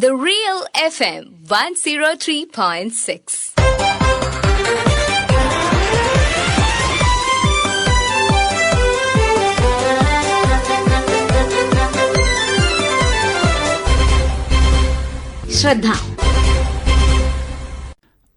The Real FM 103.6. ശ്രദ്ധ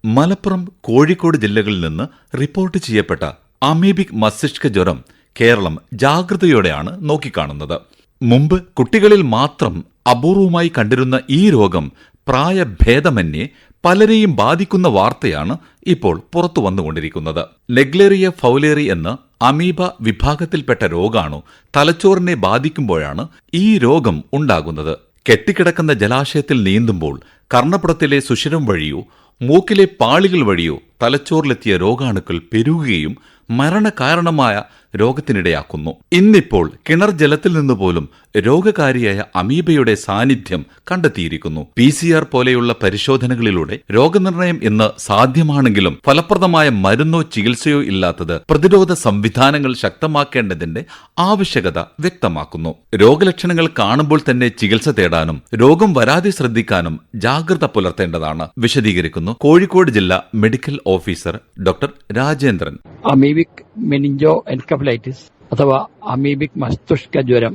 മലപ്പുറം കോഴിക്കോട് ജില്ലകളിൽ നിന്ന് റിപ്പോർട്ട് ചെയ്യപ്പെട്ട അമീബിക് മസ്തിഷ്ക ജ്വരം കേരളം ജാഗ്രതയോടെയാണ് നോക്കിക്കാണുന്നത് മുമ്പ് കുട്ടികളിൽ മാത്രം അപൂർവമായി കണ്ടിരുന്ന ഈ രോഗം പ്രായഭേദമന്യേ പലരെയും ബാധിക്കുന്ന വാർത്തയാണ് ഇപ്പോൾ പുറത്തു വന്നുകൊണ്ടിരിക്കുന്നത്. നെഗ്ലേറിയ ഫൗലേറി എന്ന അമീബ വിഭാഗത്തിൽപ്പെട്ട രോഗാണു തലച്ചോറിനെ ബാധിക്കുമ്പോഴാണ് ഈ രോഗം ഉണ്ടാകുന്നത്. കെട്ടിക്കിടക്കുന്ന ജലാശയത്തിൽ നീന്തുമ്പോൾ കർണപ്പുറത്തിലെ സുഷിരം വഴിയോ മൂക്കിലെ പാളികൾ വഴിയോ തലച്ചോറിലെത്തിയ രോഗാണുക്കൾ പെരുകുകയും മരണകാരണമായ രോഗത്തിനിടയാക്കുന്നു. ഇന്നിപ്പോൾ കിണർ ജലത്തിൽ നിന്ന് പോലും രോഗകാരിയായ അമീബയുടെ സാന്നിധ്യം കണ്ടെത്തിയിരിക്കുന്നു. പി സി ആർ പോലെയുള്ള പരിശോധനകളിലൂടെ രോഗനിർണയം ഇന്ന് സാധ്യമാണെങ്കിലും ഫലപ്രദമായ മരുന്നോ ചികിത്സയോ ഇല്ലാത്തത് പ്രതിരോധ സംവിധാനങ്ങൾ ശക്തമാക്കേണ്ടതിന്റെ ആവശ്യകത വ്യക്തമാക്കുന്നു. രോഗലക്ഷണങ്ങൾ കാണുമ്പോൾ തന്നെ ചികിത്സ തേടാനും രോഗം വരാതെ ശ്രദ്ധിക്കാനും ജാഗ്രത പുലർത്തേണ്ടതാണ്. വിശദീകരിക്കുന്നു. കോഴിക്കോട് ജില്ലാ medical officer doctor Rajendran. Amoebic meningoencephalitis അഥവാ അമീബിക് മസ്തിഷ്ക ജ്വരം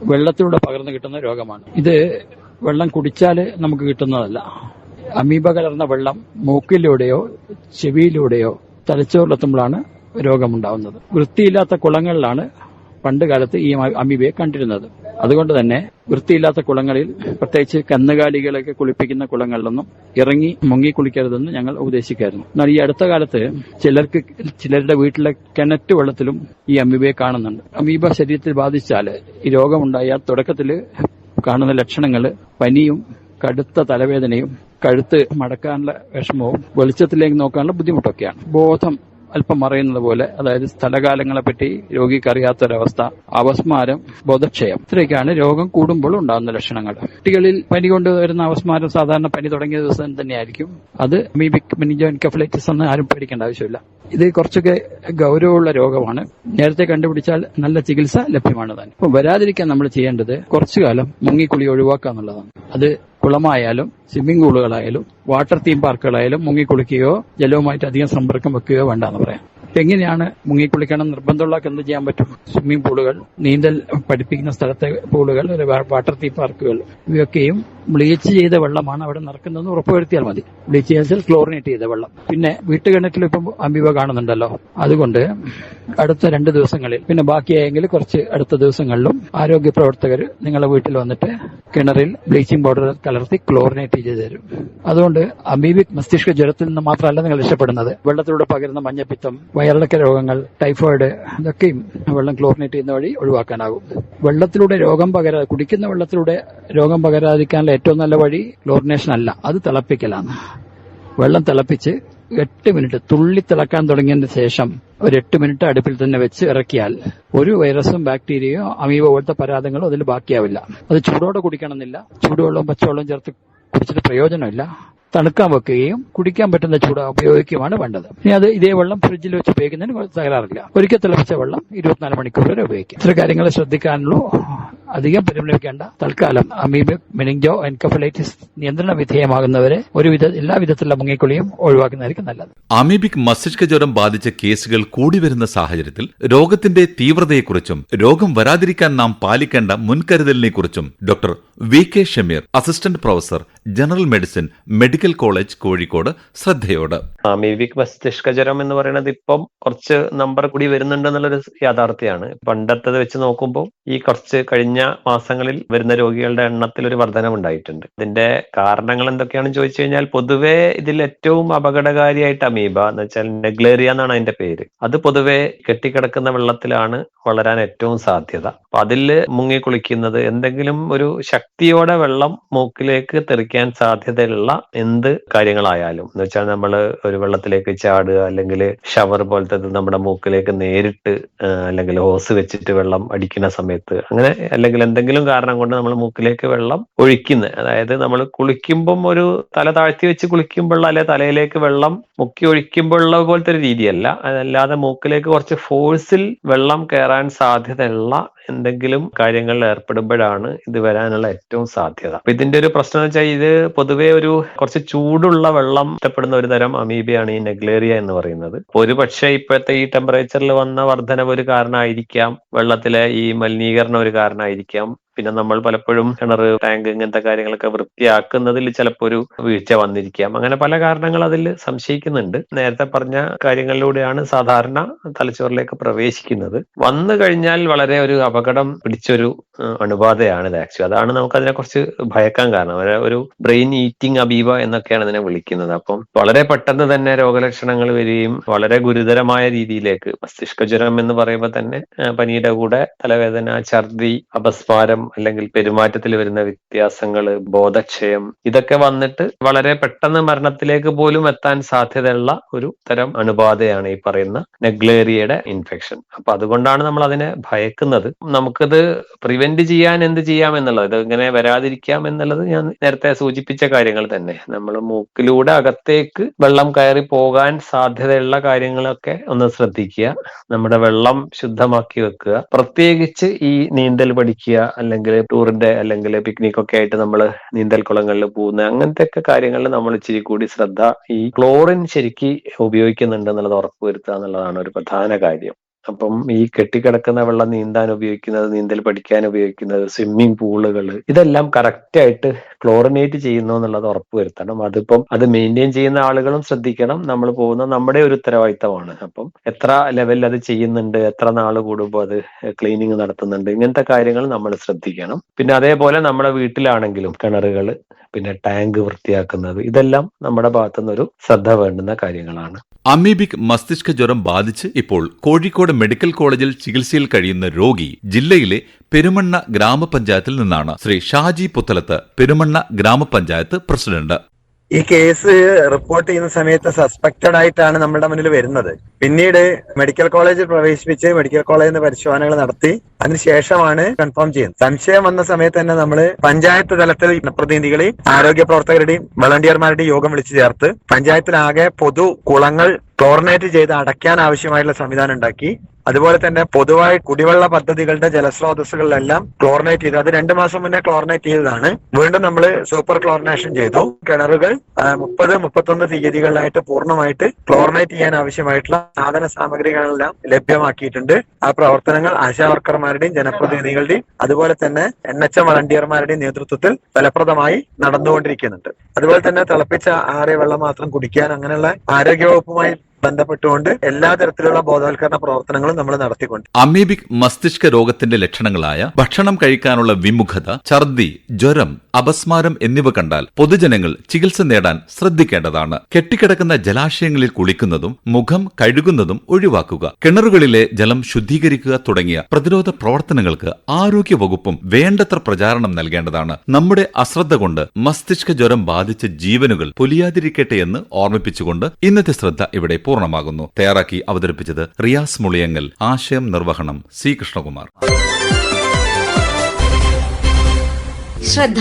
വെള്ളത്തിലൂടെ പകർന്നു കിട്ടുന്ന രോഗമാണ്. ഇത് വെള്ളം കുടിച്ചാൽ നമുക്ക് കിട്ടുന്നതല്ല. അമീബ കലർന്ന വെള്ളം മൂക്കിലൂടെയോ ചെവിയിലൂടെയോ തലച്ചോറിലെത്തുമ്പോഴാണ് രോഗമുണ്ടാവുന്നത്. വൃത്തിയില്ലാത്ത കുളങ്ങളിലാണ് പണ്ട് കാലത്ത് ഈ അമീബയെ കണ്ടിരുന്നത്. അതുകൊണ്ട് തന്നെ വൃത്തിയില്ലാത്ത കുളങ്ങളിൽ പ്രത്യേകിച്ച് കന്നുകാലികളൊക്കെ കുളിപ്പിക്കുന്ന കുളങ്ങളിലൊന്നും ഇറങ്ങി മുങ്ങി കുളിക്കരുതെന്ന് ഞങ്ങൾ ഉപദേശിക്കായിരുന്നു. എന്നാൽ ഈ അടുത്ത കാലത്ത് ചിലർക്ക് ചിലരുടെ വീട്ടിലെ കിണറ്റ് വെള്ളത്തിലും ഈ അമീബയെ കാണുന്നുണ്ട്. അമീബ ശരീരത്തിൽ ബാധിച്ചാൽ ഈ രോഗമുണ്ടായാൽ തുടക്കത്തിൽ കാണുന്ന ലക്ഷണങ്ങൾ പനിയും കടുത്ത തലവേദനയും കഴുത്ത് മടക്കാനുള്ള വിഷമവും വെളിച്ചത്തിലേക്ക് നോക്കാനുള്ള ബുദ്ധിമുട്ടൊക്കെയാണ്. ബോധം അല്പം അറിയുന്നത് പോലെ അതായത് സ്ഥലകാലങ്ങളെ പറ്റി രോഗിക്ക് അറിയാത്തൊരവസ്ഥ അവസ്മാരം ബോധക്ഷയം ഇത്രയൊക്കെയാണ് രോഗം കൂടുമ്പോൾ ഉണ്ടാകുന്ന ലക്ഷണങ്ങൾ. കുട്ടികളിൽ പനി കൊണ്ട് വരുന്ന അവസ്മാരം സാധാരണ പനി തുടങ്ങിയ ദിവസം തന്നെയായിരിക്കും. അത് മീബിക് മെനിജോ എൻകഫലൈറ്റിസ് എന്ന് ആരും പേടിക്കേണ്ട ആവശ്യമില്ല. ഇത് കുറച്ചൊക്കെ ഗൗരവമുള്ള രോഗമാണ്. നേരത്തെ കണ്ടുപിടിച്ചാൽ നല്ല ചികിത്സ ലഭ്യമാണ് ഇപ്പൊ വരാതിരിക്കാൻ നമ്മൾ ചെയ്യേണ്ടത് കുറച്ചു കാലം മുങ്ങിക്കുളി ഒഴിവാക്കുക എന്നുള്ളതാണ്. അത് കുളമായാലും സ്വിമ്മിംഗ് പൂളുകളായാലും വാട്ടർ തീം പാർക്കുകളായാലും മുങ്ങിക്കുളിക്കുകയോ ജലവുമായിട്ട് അധികം സമ്പർക്കം വെക്കുകയോ വേണ്ടെന്ന് പറയാം. എങ്ങനെയാണ് മുങ്ങിക്കുളിക്കണം നിർബന്ധമുള്ളവർക്ക് എന്ത് ചെയ്യാൻ പറ്റും? സ്വിമ്മിംഗ് പൂളുകൾ നീന്തൽ പഠിപ്പിക്കുന്ന സ്ഥലത്തെ പൂളുകൾ വാട്ടർ തീം പാർക്കുകൾ ഇവയൊക്കെയും ബ്ലീച്ച് ചെയ്ത വെള്ളമാണ് അവിടെ നടക്കുന്നതെന്ന് ഉറപ്പുവരുത്തിയാൽ മതി. ബ്ലീച്ച് ചെയ്താൽ ക്ലോറിനേറ്റ് ചെയ്ത വെള്ളം. പിന്നെ വീട്ടുകിണറ്റിൽ ഇപ്പം അമ്പിവ കാണുന്നുണ്ടല്ലോ. അതുകൊണ്ട് അടുത്ത രണ്ട് ദിവസങ്ങളിൽ പിന്നെ ബാക്കിയായെങ്കിൽ കുറച്ച് അടുത്ത ദിവസങ്ങളിലും ആരോഗ്യ പ്രവർത്തകർ നിങ്ങളുടെ വീട്ടിൽ വന്നിട്ട് കിണറിൽ ബ്ലീച്ചിങ് പൗഡർ കലർത്തി ക്ലോറിനേറ്റ് ചെയ്ത് തരും. അതുകൊണ്ട് അമീബിക് മസ്തിഷ്ക ജ്വരത്തിൽ നിന്ന് മാത്രമല്ല നിങ്ങൾ രക്ഷപ്പെടുന്നത്. വെള്ളത്തിലൂടെ പകരുന്ന മഞ്ഞപ്പിത്തം വയറിളക്ക രോഗങ്ങൾ ടൈഫോയിഡ് ഇതൊക്കെയും വെള്ളം ക്ലോറിനേറ്റ് ചെയ്യുന്ന വഴി ഒഴിവാക്കാനാകും. വെള്ളത്തിലൂടെ രോഗം പകരാ കുടിക്കുന്ന വെള്ളത്തിലൂടെ രോഗം പകരാതിരിക്കാനുള്ള ഏറ്റവും നല്ല വഴി ക്ലോറിനേഷൻ അല്ല അത് തിളപ്പിക്കലാണ്. വെള്ളം തിളപ്പിച്ച് എട്ട് മിനിറ്റ് തുള്ളി തിളക്കാൻ തുടങ്ങിയതിന് ശേഷം ഒരു എട്ട് മിനിറ്റ് അടുപ്പിൽ തന്നെ വെച്ച് ഇറക്കിയാൽ ഒരു വൈറസും ബാക്ടീരിയയോ അമീബ പോലത്തെ പരാതങ്ങളോ അതിൽ ബാക്കിയാവില്ല. അത് ചൂടോടെ കുടിക്കണമെന്നില്ല. ചൂടുവെള്ളവും പച്ചവെള്ളവും ചേർത്ത് കുടിച്ചിട്ട് പ്രയോജനമില്ല. തണുക്കാൻ വെക്കുകയും കുടിക്കാൻ പറ്റുന്ന ചൂട് ഉപയോഗിക്കുകയുമാണ് വേണ്ടത്. ഇനി അത് ഇതേ വെള്ളം ഫ്രിഡ്ജിൽ വെച്ച് ഉപയോഗിക്കുന്നതിന് തകരാറില്ല. ഒരിക്കൽ തിളപ്പിച്ച വെള്ളം ഇരുപത്തിനാല് മണിക്കൂർ വരെ ഉപയോഗിക്കാം. ഇത്ര കാര്യങ്ങൾ ശ്രദ്ധിക്കാനുള്ളൂ. അധികം പരിഗണിക്കേണ്ട തൽക്കാലം അമീബിക് മെനിഞ്ചോ എൻകഫലൈറ്റിസ് നിയന്ത്രണ വിധേയമാകുന്നവരെ ഒരുവിധ എല്ലാ വിധത്തിലുള്ള മുങ്ങിക്കുളിയും ഒഴിവാക്കുന്നതായിരിക്കും നല്ലത്. അമീബിക് മസ്തിഷ്ക ജ്വരം ബാധിച്ച കേസുകൾ കൂടി വരുന്ന സാഹചര്യത്തിൽ രോഗത്തിന്റെ തീവ്രതയെക്കുറിച്ചും രോഗം വരാതിരിക്കാൻ നാം പാലിക്കേണ്ട മുൻകരുതലിനെക്കുറിച്ചും doctor V K Shameer assistant professor general medicine medical college Kozhikode ശ്രദ്ധയോട്. Amoebic മസ്തിഷ്ക ജ്വരം എന്ന് പറയുന്നത് ഇപ്പം കുറച്ച് നമ്പർ കൂടി വരുന്നുണ്ടെന്നുള്ളൊരു യാഥാർത്ഥ്യമാണ് പണ്ടത്തത് വെച്ച് നോക്കുമ്പോൾ ഈ കുറച്ച് കഴിഞ്ഞ മാസങ്ങളിൽ വരുന്ന രോഗികളുടെ എണ്ണത്തിൽ ഒരു വർധനം ഉണ്ടായിട്ടുണ്ട്. ഇതിന്റെ കാരണങ്ങൾ എന്തൊക്കെയാണെന്ന് ചോദിച്ചു കഴിഞ്ഞാൽ പൊതുവെ ഇതിൽ ഏറ്റവും അപകടകാരിയായിട്ട് അമീബ എന്ന് വെച്ചാൽ നെഗ്ലേറിയ എന്നാണ് അതിന്റെ പേര്. അത് പൊതുവെ കെട്ടിക്കിടക്കുന്ന വെള്ളത്തിലാണ് വളരാൻ ഏറ്റവും സാധ്യത. അപ്പൊ അതിൽ മുങ്ങി കുളിക്കുന്നത് എന്തെങ്കിലും ഒരു ശക്തിയോടെ വെള്ളം മൂക്കിലേക്ക് തെറിക്കാൻ സാധ്യതയുള്ള എന്ത് കാര്യങ്ങളായാലും. എന്ന് വെച്ചാൽ നമ്മൾ ഒരു വെള്ളത്തിലേക്ക് ചാടുക അല്ലെങ്കിൽ ഷവർ പോലത്തെ നമ്മുടെ മൂക്കിലേക്ക് നേരിട്ട് അല്ലെങ്കിൽ ഹോസ് വെച്ചിട്ട് വെള്ളം അടിക്കുന്ന സമയത്ത് അങ്ങനെ അല്ലെങ്കിൽ എന്തെങ്കിലും കാരണം കൊണ്ട് നമ്മൾ മൂക്കിലേക്ക് വെള്ളം ഒഴിക്കുന്ന അതായത് നമ്മൾ കുളിക്കുമ്പം ഒരു തല താഴ്ത്തി വെച്ച് കുളിക്കുമ്പോഴുള്ള അല്ലെ തലയിലേക്ക് വെള്ളം മുക്കി ഒഴിക്കുമ്പോഴുള്ള പോലത്തെ ഒരു രീതിയല്ല. അതല്ലാതെ മൂക്കിലേക്ക് കുറച്ച് ഫോഴ്സിൽ വെള്ളം കയറാൻ സാധ്യതയുള്ള എന്തെങ്കിലും എന്തെങ്കിലും കാര്യങ്ങളിൽ ഏർപ്പെടുമ്പോഴാണ് ഇത് വരാനുള്ള ഏറ്റവും സാധ്യത. അപ്പൊ ഇതിന്റെ ഒരു പ്രശ്നം എന്ന് വെച്ചാൽ ഇത് പൊതുവേ ഒരു കുറച്ച് ചൂടുള്ള വെള്ളം ഇഷ്ടപ്പെടുന്ന ഒരു തരം അമീബയാണ് ഈ നെഗ്ലേറിയ എന്ന് പറയുന്നത്. ഒരു പക്ഷേ ഇപ്പോഴത്തെ ഈ ടെമ്പറേച്ചറിൽ വന്ന വർധനവ് ഒരു കാരണമായിരിക്കാം വെള്ളത്തിലെ ഈ മലിനീകരണം ഒരു കാരണമായിരിക്കാം പിന്നെ നമ്മൾ പലപ്പോഴും കിണർ ടാങ്ക് ഇങ്ങനത്തെ കാര്യങ്ങളൊക്കെ വൃത്തിയാക്കുന്നതിൽ ചിലപ്പോൾ ഒരു വീഴ്ച വന്നിരിക്കാം. അങ്ങനെ പല കാരണങ്ങൾ അതിൽ സംശയിക്കുന്നുണ്ട്. നേരത്തെ പറഞ്ഞ കാര്യങ്ങളിലൂടെയാണ് സാധാരണ തലച്ചോറിലേക്ക് പ്രവേശിക്കുന്നത്. വന്നു കഴിഞ്ഞാൽ വളരെ ഒരു അപകടം പിടിച്ചൊരു അണുബാധയാണ് ഇത് ആക്ച്വലി അതാണ് നമുക്ക് അതിനെ കുറിച്ച് ഭയക്കാൻ കാരണം. ഒരു- ബ്രെയിൻ ഈറ്റിംഗ് അബീബ എന്നൊക്കെയാണ് ഇതിനെ വിളിക്കുന്നത്. അപ്പം വളരെ പെട്ടെന്ന് തന്നെ രോഗലക്ഷണങ്ങൾ വരികയും വളരെ ഗുരുതരമായ രീതിയിലേക്ക് മസ്തിഷ്ക ജ്വരം എന്ന് പറയുമ്പോൾ തന്നെ പനിയുടെ കൂടെ തലവേദന ഛർദി അപസ്മാരം അല്ലെങ്കിൽ പെരുമാറ്റത്തിൽ വരുന്ന വ്യത്യാസങ്ങൾ ബോധക്ഷയം ഇതൊക്കെ വന്നിട്ട് വളരെ പെട്ടെന്ന് മരണത്തിലേക്ക് പോലും എത്താൻ സാധ്യതയുള്ള ഒരു തരം അണുബാധയാണ് ഈ പറയുന്ന നെഗ്ലേറിയയുടെ ഇൻഫെക്ഷൻ അപ്പൊ അതുകൊണ്ടാണ് നമ്മൾ അതിനെ ഭയക്കുന്നത്. നമുക്കിത് പ്രിവെന്റ് ചെയ്യാൻ എന്ത് ചെയ്യാം എന്നുള്ളത്? ഇത് ഇങ്ങനെ വരാതിരിക്കാം എന്നുള്ളത് ഞാൻ നേരത്തെ സൂചിപ്പിച്ച കാര്യങ്ങൾ തന്നെ. നമ്മൾ മൂക്കിലൂടെ അകത്തേക്ക് വെള്ളം കയറി പോകാൻ സാധ്യതയുള്ള കാര്യങ്ങളൊക്കെ ഒന്ന് ശ്രദ്ധിക്കുക. നമ്മുടെ വെള്ളം ശുദ്ധമാക്കി വെക്കുക. പ്രത്യേകിച്ച് ഈ നീന്തൽ പഠിക്കുക അല്ലെങ്കിൽ ടൂറിന്റെ അല്ലെങ്കിൽ പിക്നിക് ഒക്കെ ആയിട്ട് നമ്മൾ നീന്തൽ കുളങ്ങളിൽ പോകുന്ന അങ്ങനത്തെ ഒക്കെ കാര്യങ്ങളിൽ നമ്മൾ ഇച്ചിരി കൂടി ശ്രദ്ധ ഈ ക്ലോറിൻ ശരിക്ക് ഉപയോഗിക്കുന്നുണ്ട് എന്നുള്ളത് ഉറപ്പുവരുത്തുക എന്നുള്ളതാണ് ഒരു പ്രധാന കാര്യം. അപ്പം ഈ കെട്ടിക്കിടക്കുന്ന വെള്ളം നീന്താൻ ഉപയോഗിക്കുന്നത് നീന്തൽ പഠിക്കാൻ ഉപയോഗിക്കുന്നത് സ്വിമ്മിംഗ് പൂളുകൾ ഇതെല്ലാം കറക്റ്റ് ആയിട്ട് ക്ലോറിനേറ്റ് ചെയ്യുന്നു എന്നുള്ളത് ഉറപ്പുവരുത്തണം അതിപ്പം അത് മെയിന്റെയിൻ ചെയ്യുന്ന ആളുകളും ശ്രദ്ധിക്കണം. നമ്മൾ പോകുന്ന നമ്മുടെ ഒരു ഉത്തരവാദിത്തമാണ്. അപ്പം എത്ര ലെവലിൽ അത് ചെയ്യുന്നുണ്ട് എത്ര നാൾ കൂടുമ്പോൾ അത് ക്ലീനിങ് നടത്തുന്നുണ്ട് ഇങ്ങനത്തെ കാര്യങ്ങൾ നമ്മൾ ശ്രദ്ധിക്കണം. പിന്നെ അതേപോലെ നമ്മുടെ വീട്ടിലാണെങ്കിലും കിണറുകൾ പിന്നെ ടാങ്ക് വൃത്തിയാക്കുന്നത് ഇതെല്ലാം നമ്മുടെ ഭാഗത്തുനിന്ന് ഒരു ശ്രദ്ധ വേണ്ടുന്ന കാര്യങ്ങളാണ്. അമീബിക് മസ്തിഷ്ക ജ്വരം ബാധിച്ച് ഇപ്പോൾ കോഴിക്കോട് മെഡിക്കൽ കോളേജിൽ ചികിത്സയിൽ കഴിയുന്ന രോഗി ജില്ലയിലെ പെരുമണ്ണ ഗ്രാമപഞ്ചായത്തിൽ നിന്നാണ് ശ്രീ ഷാജി പുത്തലത്ത് പെരുമണ്ണ ഗ്രാമപഞ്ചായത്ത് പ്രസിഡന്റ്. ഈ കേസ് റിപ്പോർട്ട് ചെയ്യുന്ന സമയത്ത് സസ്പെക്റ്റഡ് ആയിട്ടാണ് നമ്മുടെ മുന്നിൽ വരുന്നത്. പിന്നീട് മെഡിക്കൽ കോളേജിൽ പ്രവേശിപ്പിച്ച് മെഡിക്കൽ കോളേജിൽ നിന്ന് പരിശോധനകൾ നടത്തി അതിനുശേഷമാണ് കൺഫേം ചെയ്യുന്നത്. സംശയം വന്ന സമയത്ത് തന്നെ നമ്മൾ പഞ്ചായത്ത് തലത്തിൽ പ്രതിനിധികളെയും ആരോഗ്യ പ്രവർത്തകരുടെയും വളണ്ടിയർമാരുടെയും യോഗം വിളിച്ചു ചേർത്ത് പഞ്ചായത്തിലാകെ പൊതു കുളങ്ങൾ ക്ലോറിനേറ്റ് ചെയ്ത് അടയ്ക്കാൻ ആവശ്യമായിട്ടുള്ള സംവിധാനം ഉണ്ടാക്കി അതുപോലെ തന്നെ പൊതുവായി കുടിവെള്ള പദ്ധതികളുടെ ജലസ്രോതസ്സുകളിലെല്ലാം ക്ലോറിനേറ്റ് ചെയ്തു. അത് രണ്ടു മാസം മുന്നേ ക്ലോറിനേറ്റ് ചെയ്തതാണ്. വീണ്ടും നമ്മൾ സൂപ്പർ ക്ലോറിനേഷൻ ചെയ്തു. കിണറുകൾ മുപ്പത് മുപ്പത്തൊന്ന് തീയതികളിലായിട്ട് പൂർണമായിട്ട് ക്ലോറിനേറ്റ് ചെയ്യാൻ ആവശ്യമായിട്ടുള്ള സാധന സാമഗ്രികളെല്ലാം ലഭ്യമാക്കിയിട്ടുണ്ട്. ആ പ്രവർത്തനങ്ങൾ ആശാ വർക്കർമാരുടെയും ജനപ്രതിനിധികളുടെയും അതുപോലെ തന്നെ എൻ എച്ച് എം വളണ്ടിയർമാരുടെയും നേതൃത്വത്തിൽ ഫലപ്രദമായി നടന്നുകൊണ്ടിരിക്കുന്നുണ്ട്. അതുപോലെ തന്നെ തിളപ്പിച്ച ആറിയ വെള്ളം മാത്രം കുടിക്കാൻ അങ്ങനെയുള്ള ആരോഗ്യവകുപ്പുമായി ബന്ധപ്പെട്ടുകൊണ്ട് എല്ലാ തരത്തിലുള്ള ബോധവൽക്കരണ പ്രവർത്തനങ്ങളും നമ്മൾ നടത്തിക്കൊണ്ട്. അമീബിക് മസ്തിഷ്ക രോഗത്തിന്റെ ലക്ഷണങ്ങളായ ഭക്ഷണം കഴിക്കാനുള്ള വിമുഖത ഛർദി ജ്വരം അപസ്മാരം എന്നിവ കണ്ടാൽ പൊതുജനങ്ങൾ ചികിത്സ നേടാൻ ശ്രദ്ധിക്കേണ്ടതാണ്. കെട്ടിക്കിടക്കുന്ന ജലാശയങ്ങളിൽ കുളിക്കുന്നതും മുഖം കഴുകുന്നതും ഒഴിവാക്കുക. കിണറുകളിലെ ജലം ശുദ്ധീകരിക്കുക തുടങ്ങിയ പ്രതിരോധ പ്രവർത്തനങ്ങൾക്ക് ആരോഗ്യ വകുപ്പും വേണ്ടത്ര പ്രചാരണം നൽകേണ്ടതാണ്. നമ്മുടെ അശ്രദ്ധ കൊണ്ട് മസ്തിഷ്ക ജ്വരം ബാധിച്ച ജീവനുകൾ പൊലിയാതിരിക്കട്ടെ എന്ന് ഓർമ്മിപ്പിച്ചുകൊണ്ട് ഇന്നത്തെ ശ്രദ്ധ ഇവിടെ പൂർണമാകുന്നു. തയ്യാറാക്കി അവതരിപ്പിച്ചത് റിയാസ് മുളിയങ്ങൽ ആശയം നിർവഹണം സി കൃഷ്ണകുമാർ. ശ്രദ്ധ.